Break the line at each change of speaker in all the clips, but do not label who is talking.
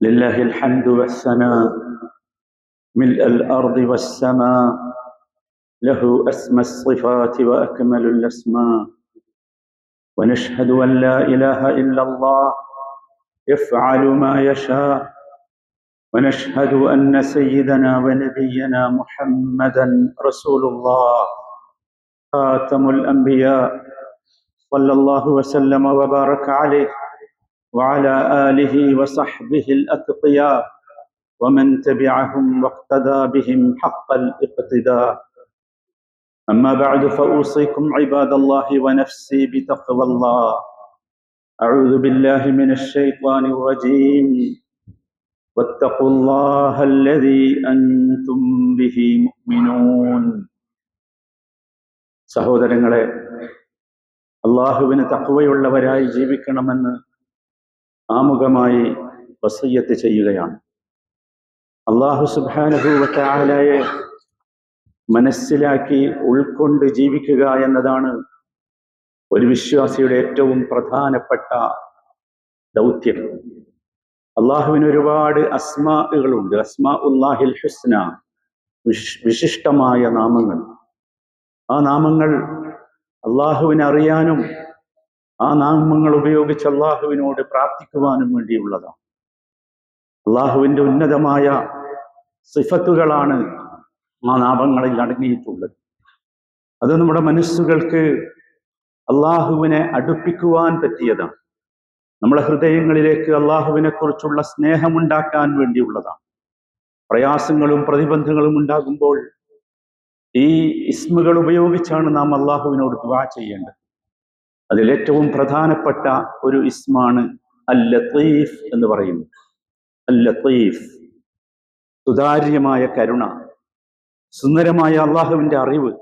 لله الحمد والثناء ملء الأرض والسماء له أسمى الصفات وأكمل الأسماء. ونشهد أن لا إله إلا الله يفعل ما يشاء. ونشهد أن سيدنا ونبينا محمدا رسول الله خاتم الأنبياء. صلى الله وسلم وبارك عليه. وعلى اله وصحبه الاتقياء ومن تبعهم واقتدى بهم حق الاقتداء اما بعد فاوصيكم عباد الله ونفسي بتقوى الله اعوذ بالله من الشيطان الرجيم واتقوا الله الذي انتم به مؤمنون സഹോദരങ്ങളെ അള്ളാഹുവിന് തക്കവയുള്ളവരായി ജീവിക്കണമെന്ന് ആമുഖമായി വസയ്യത്ത് ചെയ്യുകയാണ്. അള്ളാഹു സുബാനുഭൂവത്തായാലയെ മനസ്സിലാക്കി ഉൾക്കൊണ്ട് ജീവിക്കുക എന്നതാണ് ഒരു വിശ്വാസിയുടെ ഏറ്റവും പ്രധാനപ്പെട്ട ദൗത്യം. അള്ളാഹുവിന് ഒരുപാട് അസ്മാകളുണ്ട് അസ്മാ ഉല്ലാഹിൽ ഹുസ്ന വിശിഷ്ടമായ നാമങ്ങൾ. ആ നാമങ്ങൾ അള്ളാഹുവിനെ അറിയാനും ആ നാമങ്ങൾ ഉപയോഗിച്ച് അള്ളാഹുവിനോട് പ്രാർത്ഥിക്കുവാനും വേണ്ടിയുള്ളതാണ്. അള്ളാഹുവിന്റെ ഉന്നതമായ സിഫത്തുകളാണ് ആ നാമങ്ങളിൽ അടങ്ങിയിട്ടുള്ളത്. അത് നമ്മുടെ മനസ്സുകൾക്ക് അള്ളാഹുവിനെ അടുപ്പിക്കുവാൻ പറ്റിയതാണ്. നമ്മുടെ ഹൃദയങ്ങളിലേക്ക് അള്ളാഹുവിനെ കുറിച്ചുള്ള സ്നേഹമുണ്ടാക്കാൻ വേണ്ടിയുള്ളതാണ്. പ്രയാസങ്ങളും പ്രതിബന്ധങ്ങളും ഉണ്ടാകുമ്പോൾ ഈ ഇസ്മുകൾ ഉപയോഗിച്ചാണ് നാം അള്ളാഹുവിനോട് ദുവാ ചെയ്യേണ്ടത്. അതിലേറ്റവും പ്രധാനപ്പെട്ട ഒരു ഇസ്മാണ് അൽ ലത്തീഫ് എന്ന് പറയും അൽ ലത്തീഫ് സുതാര്യമായ കരുണ സുന്ദരമായ അള്ളാഹുവിന്റെ അറിവ്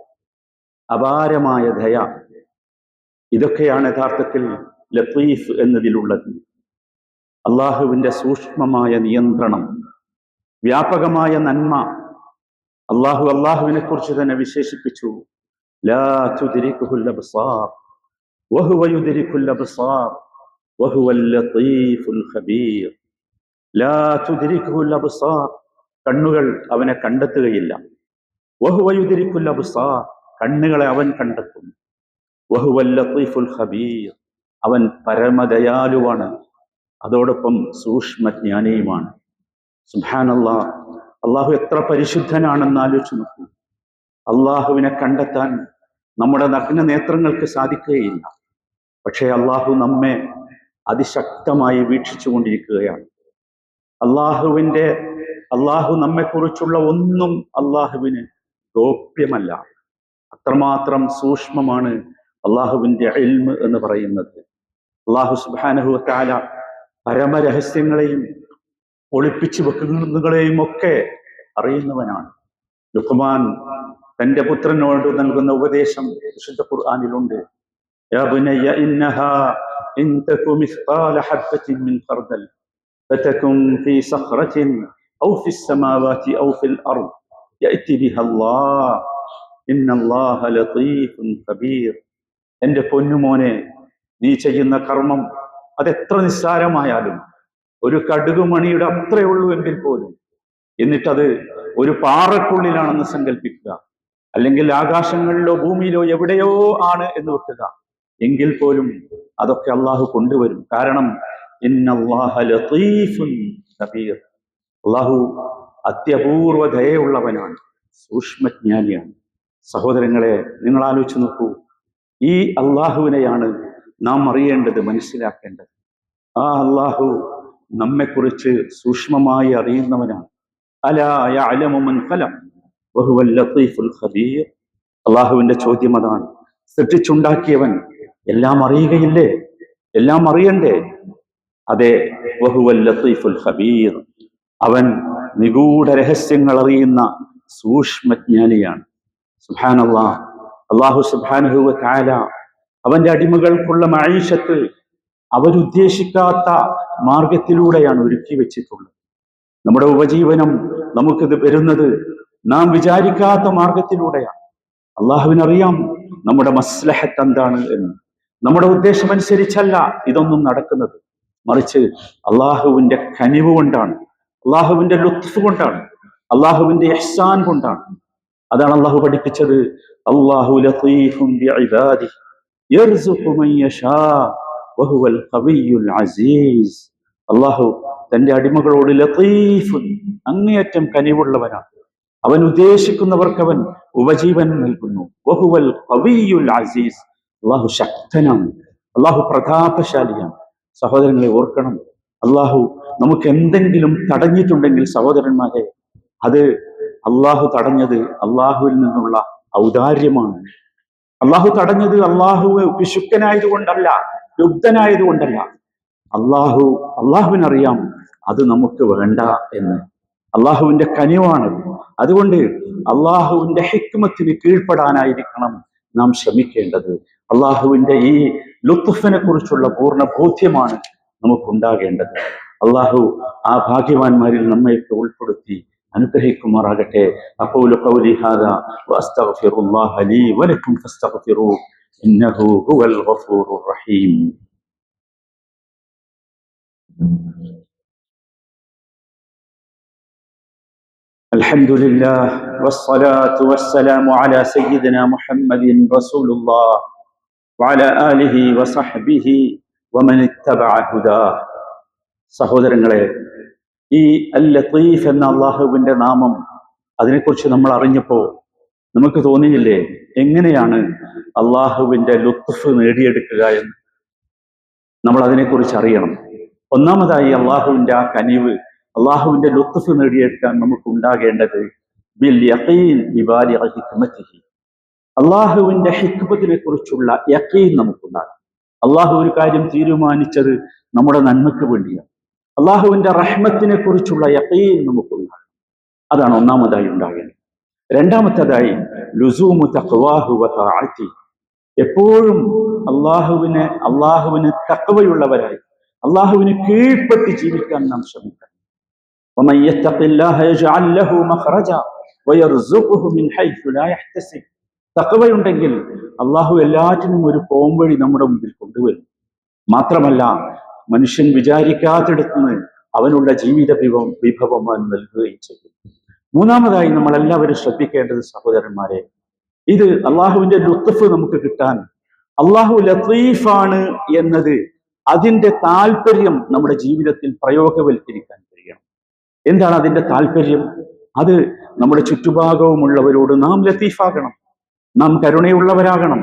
അപാരമായ ദയ ഇതൊക്കെയാണ് യഥാർത്ഥത്തിൽ ലത്തീഫ് എന്നതിലുള്ളത്. അള്ളാഹുവിന്റെ സൂക്ഷ്മമായ നിയന്ത്രണം വ്യാപകമായ നന്മ അള്ളാഹു അള്ളാഹുവിനെ കുറിച്ച് തന്നെ വിശേഷിപ്പിച്ചു. ലാ وهو يدرك الأبصار وهو اللطيف الخبير لا تدركه الأبصار കണ്ണുകൾ അവനെ കണ്ടെത്തുകയില്ല വഹുവ യുദരിക്കുൽ അബ്സാർ കണ്ണുകളെ അവൻ കണ്ടെത്തും വഹുവൽ ലത്തീഫുൽ ഖബീർ അവൻ പരമദയാലുവാണ് അതോടൊപ്പം സൂക്ഷ്മജ്ഞാനിയുമാണ് സുബ്ഹാനല്ലാ അള്ളാഹു എത്ര പരിശുദ്ധനാണെന്ന് ആലോചിച്ച് നോക്കൂ അള്ളാഹുവിനെ കണ്ടെത്താൻ നമ്മുടെ നഗ്ന നേത്രങ്ങൾക്ക് സാധിക്കുകയില്ല പക്ഷേ അള്ളാഹു നമ്മെ അതിശക്തമായി വീക്ഷിച്ചു കൊണ്ടിരിക്കുകയാണ് അള്ളാഹുവിന്റെ അള്ളാഹു നമ്മെക്കുറിച്ചുള്ള ഒന്നും അള്ളാഹുവിന് ഗോപ്യമല്ല. അത്രമാത്രം സൂക്ഷ്മമാണ് അള്ളാഹുവിന്റെ എൽമ് എന്ന് പറയുന്നത്. അള്ളാഹു സുബാനഹു താല പരമരഹസ്യങ്ങളെയും ഒളിപ്പിച്ചു വെക്കുന്നതുകളെയും ഒക്കെ അറിയുന്നവനാണ്. ലുഖ്മാൻ തന്റെ പുത്രനോട് നൽകുന്ന ഉപദേശം വിശുദ്ധ ഖുർആാനിലുണ്ട്. يا بني إنها إن تك مثقال حبة من خردل فتكن في صخرة أو في السماوات أو في الأرض يأتي بها الله إن الله لطيف خبير എൻ്റെ പൊന്നുമോനെ നീ ചെയ്യുന്ന കർമ്മം അതെത്ര നിസ്സാരമായാലും ഒരു കടുകുമണിയുടെ അത്രയേ ഉള്ളൂ എങ്കിൽ പോലും എന്നിട്ടത് ഒരു പാറക്കുള്ളിലാണെന്ന് സങ്കല്പിക്കുക അല്ലെങ്കിൽ ആകാശങ്ങളിലോ ഭൂമിയിലോ എവിടെയോ ആണ് എന്ന് വെക്കുക എങ്കിൽ പോലും അതൊക്കെ അള്ളാഹു കൊണ്ടുവരും. കാരണം അള്ളാഹു അത്യപൂർവ ദയുള്ളവനാണ് സൂക്ഷ്മജ്ഞാനിയാണ്. സഹോദരങ്ങളെ നിങ്ങൾ ആലോചിച്ച് നോക്കൂ. ഈ അള്ളാഹുവിനെയാണ് നാം അറിയേണ്ടത് മനസ്സിലാക്കേണ്ടത്. ആ അള്ളാഹു നമ്മെക്കുറിച്ച് സൂക്ഷ്മമായി അറിയുന്നവനാണ്. അള്ളാഹുവിന്റെ ചോദ്യം അതാണ്. സൃഷ്ടിച്ചുണ്ടാക്കിയവൻ എല്ലാം അറിയുകയില്ലേ? എല്ലാം അറിയണ്ടേ? അതെ ലത്തീഫുൽ ഹബീർ അവൻ നിഗൂഢ രഹസ്യങ്ങൾ അറിയുന്ന സൂക്ഷ്മജ്ഞാനിയാണ്. സുഹാനല്ലാ അള്ളാഹു സുബാനുഹുവ താല അവന്റെ അടിമകൾക്കുള്ള മഴീഷത്ത് അവരുദ്ദേശിക്കാത്ത മാർഗത്തിലൂടെയാണ് ഒരുക്കി വെച്ചിട്ടുള്ളത്. നമ്മുടെ ഉപജീവനം നമുക്കിത് വരുന്നത് നാം വിചാരിക്കാത്ത മാർഗത്തിലൂടെയാണ് അള്ളാഹുവിനറിയാം നമ്മുടെ മസ്ലഹത്ത് എന്താണ് എന്ന്. നമ്മുടെ ഉദ്ദേശം അനുസരിച്ചല്ല ഇതൊന്നും നടക്കുന്നത്. മറിച്ച് അള്ളാഹുവിന്റെ കനിവ് കൊണ്ടാണ് അള്ളാഹുവിന്റെ ലുത്ഫ് കൊണ്ടാണ് അള്ളാഹുവിന്റെ എഹ്സാൻ കൊണ്ടാണ്. അതാണ് അള്ളാഹു പഠിപ്പിച്ചത്. അള്ളാഹു ലത്തീഫും അള്ളാഹു തന്റെ അടിമകളോട് ലത്തീഫുൻ അങ്ങേയറ്റം കനിവുള്ളവനാണ്. അവൻ ഉദ്ദേശിക്കുന്നവർക്ക് അവൻ ഉപജീവനം നൽകുന്നു. വഹുവൽ അസീസ്. അള്ളാഹു ശക്തനാണ്. അള്ളാഹു പ്രതാപശാലിയാണ്. സഹോദരങ്ങളെ ഓർക്കണം. അള്ളാഹു നമുക്ക് എന്തെങ്കിലും തടഞ്ഞിട്ടുണ്ടെങ്കിൽ സഹോദരന്മാരെ അത് അള്ളാഹു തടഞ്ഞത് അള്ളാഹുവിൽ നിന്നുള്ള ഔദാര്യമാണ്. അള്ളാഹു തടഞ്ഞത് അള്ളാഹു പിശുക്കനായതുകൊണ്ടല്ല ലുബ്ധനായതുകൊണ്ടല്ല അള്ളാഹു അള്ളാഹുവിനറിയാം അത് നമുക്ക് വേണ്ട എന്ന്. അള്ളാഹുവിന്റെ കനിവാണ്. അതുകൊണ്ട് അള്ളാഹുവിന്റെ ഹിക്മത്തിന് കീഴ്പ്പെടാനായിരിക്കണം നാം ശ്രമിക്കേണ്ടത്. അള്ളാഹുവിന്റെ ഈ ലുത്തുഫിനെ കുറിച്ചുള്ള പൂർണ ബോധ്യമാണ് നമുക്കുണ്ടാകേണ്ടത്. അള്ളാഹു ആ ഭാഗ്യവാന്മാരിൽ നമ്മയൊക്കെ ഉൾപ്പെടുത്തി അനുഗ്രഹിക്കുമാറാകട്ടെ. ഹാദാ വഅസ്തഗ്ഫിറുല്ലാഹ ലീ الحمد لله والصلاة والسلام على سيدنا محمد رسول الله وعلى آله وصحبه ومن اتبع هداه സഹോദരങ്ങളെ ഈ അൽ ലത്തീഫ് എന്ന അള്ളാഹുവിന്റെ നാമം അതിനെക്കുറിച്ച് നമ്മൾ അറിഞ്ഞപ്പോൾ നമുക്ക് തോന്നിയില്ലേ എങ്ങനെയാണ് അള്ളാഹുവിന്റെ ലുത്ഫ് നേടിയെടുക്കുക എന്ന് നമ്മൾ അതിനെക്കുറിച്ച് അറിയണം ഒന്നാമതായി അള്ളാഹുവിന്റെ ആ കനിവ് അള്ളാഹുവിന്റെ ലുത്ഫ് നേടിയെടുക്കാൻ നമുക്ക് ഉണ്ടാകേണ്ടത് ബിൽ യഖീൻ ഹിക്മത്തിഹി. അള്ളാഹുവിന്റെ ഹിക്മത്തിനെ കുറിച്ചുള്ള യഖീൻ നമുക്കുണ്ടാകും അള്ളാഹു ഒരു കാര്യം തീരുമാനിച്ചത് നമ്മുടെ നന്മയ്ക്ക് വേണ്ടിയാണ്. അള്ളാഹുവിന്റെ റഹ്മത്തിനെ കുറിച്ചുള്ള യഖീൻ നമുക്കുണ്ടാകും അതാണ് ഒന്നാമതായി ഉണ്ടാകേണ്ടത്. രണ്ടാമത്തേതായി ലുസൂമു തഖ്വാഹു വ തആത്തി എപ്പോഴും അള്ളാഹുവിനെ അള്ളാഹുവിന് തക്കവയുള്ളവരായി അള്ളാഹുവിന് കീഴ്പ്പെട്ട് ജീവിക്കാൻ നാം ശ്രമിക്കണം. ومن يتق الله يجعل له مخرجا ويرزقه من حيث لا يحتسب തക്കവയുണ്ടെങ്കിൽ അള്ളാഹു എല്ലാറ്റിനും ഒരു പോംവഴി നമ്മുടെ മുമ്പിൽ കൊണ്ടുവരും മാത്രമല്ല മനുഷ്യൻ വിചാരിക്കാത്തിടത്തുനിന്ന് അവനുള്ള ജീവിത വിഭവം വിഭവം അവൻ നൽകുകയും ചെയ്യും മൂന്നാമതായി നമ്മൾ എല്ലാവരും ശ്രദ്ധിക്കേണ്ടത് സഹോദരന്മാരെ ഇത് അള്ളാഹുവിന്റെ ലുത്തഫ് നമുക്ക് കിട്ടാൻ അള്ളാഹു ലത്തീഫാണ് എന്നത് അതിന്റെ താല്പര്യം നമ്മുടെ ജീവിതത്തിൽ പ്രയോഗവൽക്കരിക്കാൻ കഴിയണം എന്താണ് അതിന്റെ താല്പര്യം? അത് നമ്മുടെ ചുറ്റുഭാഗവുമുള്ളവരോട് നാം ലത്തീഫാകണം. നാം കരുണയുള്ളവരാകണം.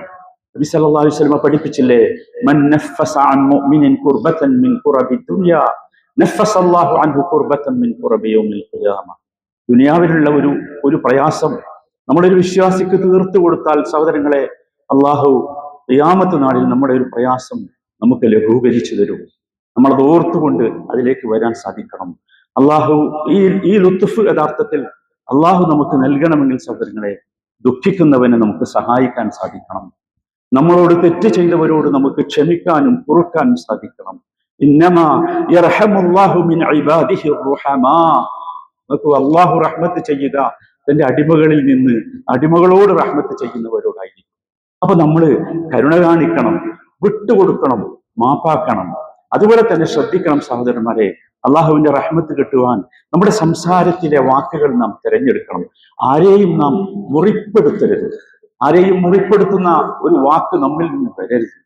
നബി സല്ലല്ലാഹു അലൈഹി പഠിപ്പിച്ചില്ലേ? മൻ നഫസ അൻ മുഅ്മിനിൻ മിൻ നഫസ അല്ലാഹു അൻഹു മിൻ യൗമിൽ ദുനിയാവിലുള്ള ഒരു ഒരു പ്രയാസം നമ്മളൊരു വിശ്വാസിക്ക് തീർത്തു കൊടുത്താൽ സഹോദരങ്ങളെ അള്ളാഹു ഖിയാമത്ത് നാളിൽ നമ്മുടെ ഒരു പ്രയാസം നമുക്ക് ലഘൂകരിച്ചു തരും. നമ്മളത് ഓർത്തുകൊണ്ട് അതിലേക്ക് വരാൻ സാധിക്കണം. അള്ളാഹു ഈ ഈ ലുത്തുഫ് യഥാർത്ഥത്തിൽ അള്ളാഹു നമുക്ക് നൽകണമെങ്കിൽ സഹോദരങ്ങളെ ദുഃഖിക്കുന്നവനെ നമുക്ക് സഹായിക്കാൻ സാധിക്കണം. നമ്മളോട് തെറ്റ് ചെയ്തവരോട് നമുക്ക് ക്ഷമിക്കാനും പൊറുക്കാനും സാധിക്കണം. അള്ളാഹു റഹ്മത്ത് ചെയ്യുക തന്റെ അടിമകളിൽ നിന്ന് അടിമകളോട് റഹ്മത്ത് ചെയ്യുന്നവരോടായിരിക്കും. അപ്പൊ നമ്മൾ കരുണ കാണിക്കണം വിട്ടുകൊടുക്കണം മാപ്പാക്കണം. അതുപോലെ തന്നെ ശ്രദ്ധിക്കണം സഹോദരന്മാരെ അള്ളാഹുവിന്റെ റഹ്മത്ത് കിട്ടുവാൻ നമ്മുടെ സംസാരത്തിലെ വാക്കുകൾ നാം തിരഞ്ഞെടുക്കണം. ആരെയും നാം മുറിപ്പെടുത്തരുത്. ആരെയും മുറിപ്പെടുത്തുന്ന ഒരു വാക്ക് നമ്മിൽ നിന്ന് വരരുത്.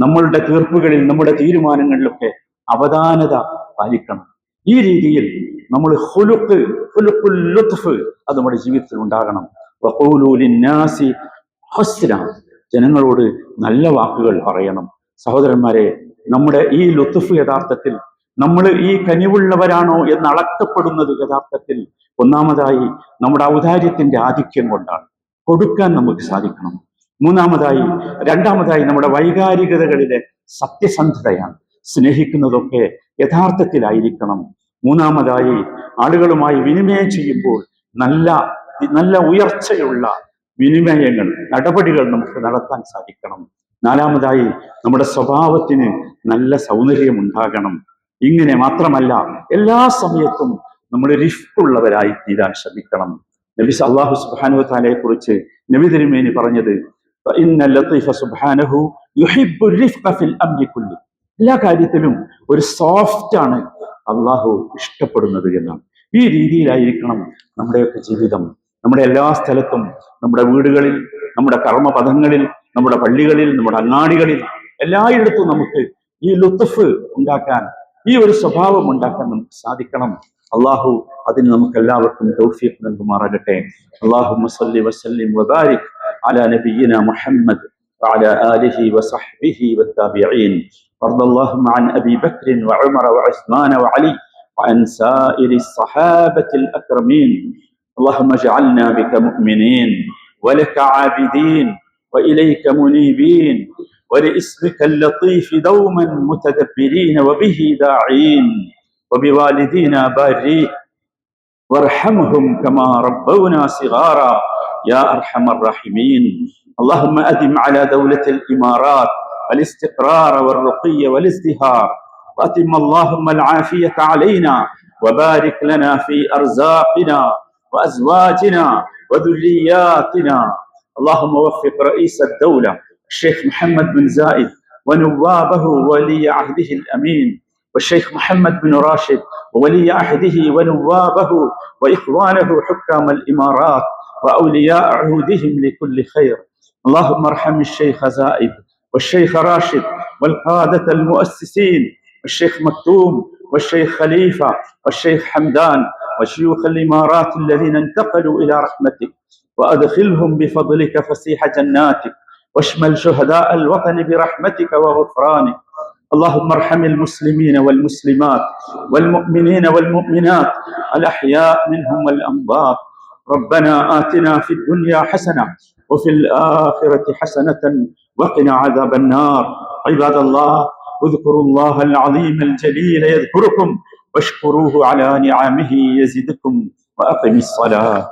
നമ്മളുടെ തീർപ്പുകളിൽ നമ്മുടെ തീരുമാനങ്ങളിലൊക്കെ അവധാനത പാലിക്കണം. ഈ രീതിയിൽ നമ്മൾ ഹുലുക്ക് ഹുലുക്കുൽ ലുത്ഫ് അത് നമ്മുടെ ജീവിതത്തിൽ ഉണ്ടാകണം. വഖൂലു ലിന്നാസി ഹസ്ന. ജനങ്ങളോട് നല്ല വാക്കുകൾ പറയണം. സഹോദരന്മാരെ നമ്മുടെ ഈ ലുത്ഫ് യഥാർത്ഥത്തിൽ നമ്മൾ ഈ കനിവുള്ളവരാണോ എന്ന് അളക്കപ്പെടുന്നത് യഥാർത്ഥത്തിൽ ഒന്നാമതായി നമ്മുടെ ഔദാര്യത്തിന്റെ ആധിക്യം കൊണ്ടാണ്. കൊടുക്കാൻ നമുക്ക് സാധിക്കണം. മൂന്നാമതായി രണ്ടാമതായി നമ്മുടെ വൈകാരികതകളിലെ സത്യസന്ധതയാണ്. സ്നേഹിക്കുന്നതൊക്കെ യഥാർത്ഥത്തിലായിരിക്കണം. മൂന്നാമതായി ആളുകളുമായി വിനിമയം ചെയ്യുമ്പോൾ നല്ല നല്ല ഉയർച്ചയുള്ള വിനിമയങ്ങൾ നടപടികൾ നമുക്ക് നടത്താൻ സാധിക്കണം. നാലാമതായി നമ്മുടെ സ്വഭാവത്തിന് നല്ല സൗന്ദര്യം ഉണ്ടാകണം. ഇങ്ങനെ മാത്രമല്ല എല്ലാ സമയത്തും നമ്മൾ റിഫ്റ്റ് ഉള്ളവരായി തീരാൻ ശ്രമിക്കണം. നബി അള്ളാഹു സുബാനു താലയെ കുറിച്ച് നബി തിരുമേനി പറഞ്ഞത് എല്ലാ കാര്യത്തിലും ഒരു സോഫ്റ്റ് ആണ് അള്ളാഹു ഇഷ്ടപ്പെടുന്നത് എന്നാണ്. ഈ രീതിയിലായിരിക്കണം നമ്മുടെയൊക്കെ ജീവിതം. നമ്മുടെ എല്ലാ സ്ഥലത്തും നമ്മുടെ വീടുകളിൽ നമ്മുടെ കർമ്മപഥങ്ങളിൽ നമ്മുടെ പള്ളികളിൽ നമ്മുടെ അങ്ങാടികളിൽ എല്ലായിടത്തും നമുക്ക് ഈ ലുത്തുഫ് ഉണ്ടാക്കാൻ ഈ ഒരു സ്വഭാവം ഉണ്ടാക്കാൻ നമുക്ക് സാധിക്കണം അള്ളാഹു അതിന് നമുക്ക് എല്ലാവർക്കും തൗഫീഖ് നൽകുമാറാകട്ടെ അള്ളാഹു മുസല്ലി വസല്ലിം വബാരിക് على نبينا محمد وعلى آله وصحبه والتابعين وارض اللهم عن أبي بكر وعمر وعثمان وعلي وعن سائر الصحابة الأكرمين اللهم اجعلنا بك مؤمنين ولك عابدين وإليك منيبين ولاسمك اللطيف دوما متدبرين وبه داعين وبوالدينا بارين. وارحمهم كما ربونا صغارا. يا أرحم الراحمين. اللهم أدم على دولة الإمارات الاستقرار والرقي والازدهار. وأتم اللهم العافية علينا وبارك لنا في أرزاقنا وأزواجنا وذرياتنا. اللهم وفق رئيس الدولة الشيخ محمد بن زايد ونوابه وولي عهده الأمين والشيخ محمد بن راشد وولي عهده ونوابه وإخوانه حكام الإمارات وأولياء عهودهم لكل خير. اللهم ارحم الشيخ زائد والشيخ راشد والقادة المؤسسين والشيخ مكتوم والشيخ خليفة والشيخ حمدان وشيوخ الإمارات الذين انتقلوا إلى رحمتك وأدخلهم بفضلك فسيح جناتك. واشمل شهداء الوطن برحمتك وغفرانك. اللهم ارحم المسلمين والمسلمات والمؤمنين والمؤمنات. الأحياء منهم والأموات. ربنا آتنا في الدنيا حسنة وفي الآخرة حسنة وقنا عذاب النار. عباد الله اذكروا الله العظيم الجليل يذكركم واشكروه على نعمه يزدكم وأقم الصلاة.